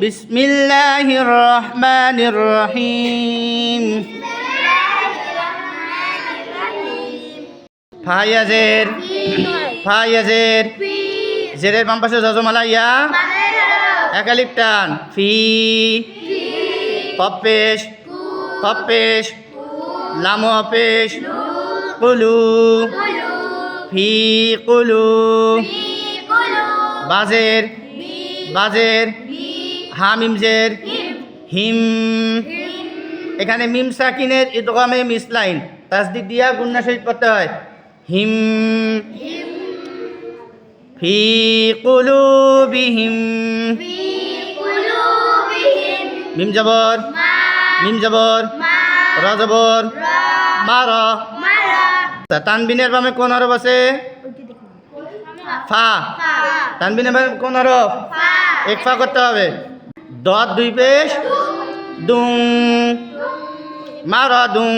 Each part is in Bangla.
بسم الله الرحمن الرحيم ফায়াজের ফায়াজের জেরের বাম পাশে জজমালা ইয়া একালিপ টান ফি পপেশ পপেশ লাম অপেশ কুলু ফি কুলু বাজের বাজের হামিমজের হিম এখানে মিম সাকিনের ইদগামে মিসলাইন তাসদিক দিয়া গুন্না শহীদ পড়তে হয় হিম। ফি কুলুবিহিম। মিম জবর মিম জবর র জবর মার তা তানবিনের বামে কোন হরফ আছে? ফা। তানবিনের বামে কোন হরফ এক ফা করতে হবে। দত দুই পেশ। দুং মার দুং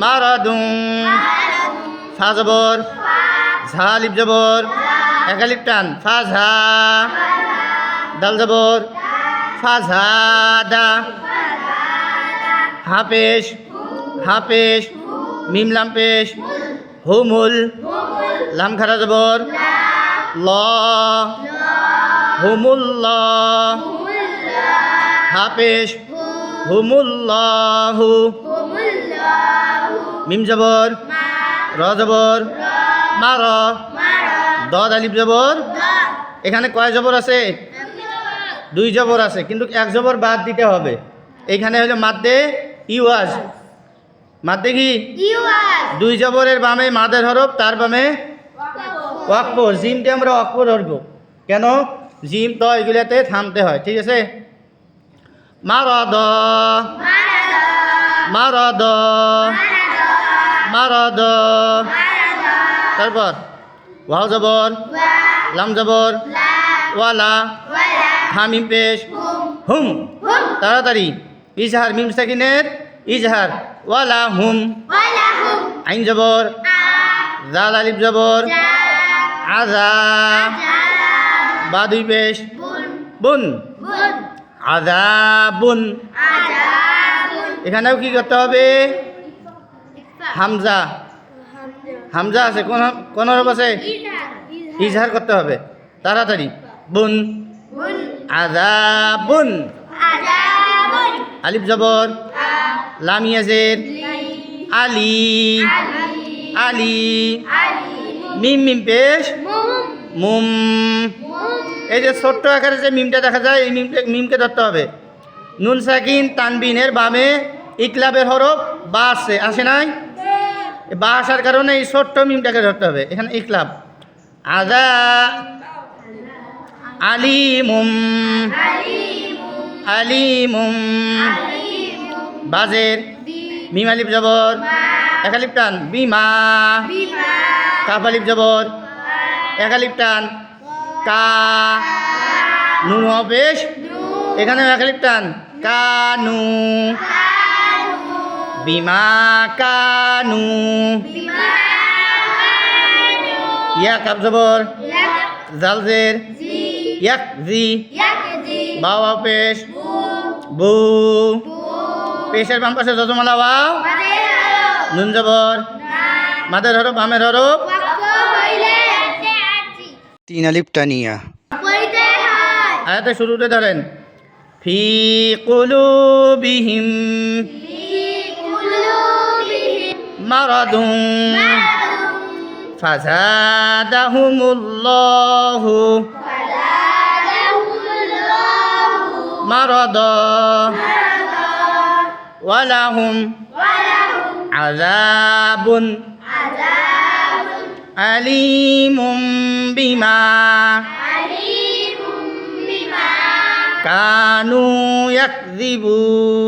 মার দুং ফা জবর। ঝা লিপ জবর একালিপ টান। ফা ঝা দাল জবর। ফা ঝা দা হাফেশ হাফেশ মিম লাম পেশ। হুমুল। লাম খারা জবর। ল। হুমুল্ল হাফেশ হুমুল্লাহু। মিম জবর, র জবর, মার, দ আলিফ জবর। এখানে কয় জবর আছে? দুই জবর আছে, কিন্তু এক জবর বাদ দিতে হবে। এখানে হলো মাদ্দে ইওয়াজ মাদ্দে কি? দুই জবরের বামে মাদের হরফ, তার বামে ওয়াকফ। জিমতে আমরা ওয়াকফ ধরব কেন? জিম তো এগুলাতে থামতে হয়, ঠিক আছে? মারদ মারদ মারদ তারপর ওয়াও জবর লাম জবর ওয়ালা হামিম পেশ হুম। তাড়াতাড়ি ইজহার মিম সাকিনের ইজহার ওয়ালা হুম। আইন জবর জাল আলিফ জবর আজা। বা দুই পেশ। বুন। আজা বুন এখানেও কি করতে হবে? হামজা। হামজা আছে, কোন কোন হরফ আছে? ইজহার করতে হবে। তাড়াতাড়ি। বুন। আজাবুন। আলিফ জবর। লাম ইয়াজের আলি। আলি। মিম মিম পেশ। মুম। এই যে ছোট্ট আকারে যে মিমটা দেখা যায়, এই মিমটা মিমকে ধরতে হবে। নুন সাকিন তানবিনের বামে, ইকলাবের হরফ বা আসছে আসে নাই? বা আসার কারণে এই ছোট্ট মিমটাকে ধরতে হবে, এখানে ইকলাব। আদা আলিমুম। আলিমুম। বাজের। মিম আলিফ জবর। একালিপ টান। বিমা। কাফ আলিফ জবর। একালিপ টান কা। নুন বেশ এখানে একালিপ টান কানু বিমা কানু ইয়া কাপ জবর। জালজের ইয়াক, জি। বাবা পেশ। বু। পেশের বাম পাশে যজমালা, বাও। নুন জবর। মাদের হরফ, বামের হরফ। তিন আলিপ টানিয়া আয়াতে শুরুতে ধরেন ফি কুলুবিহিম। মারাদুন। ফাজাদাহুমুল্লাহু। মারাদা। ওয়ালাহুম। আযাবুন। আলিমুম বিমা কানু ইয়াকযিবুন।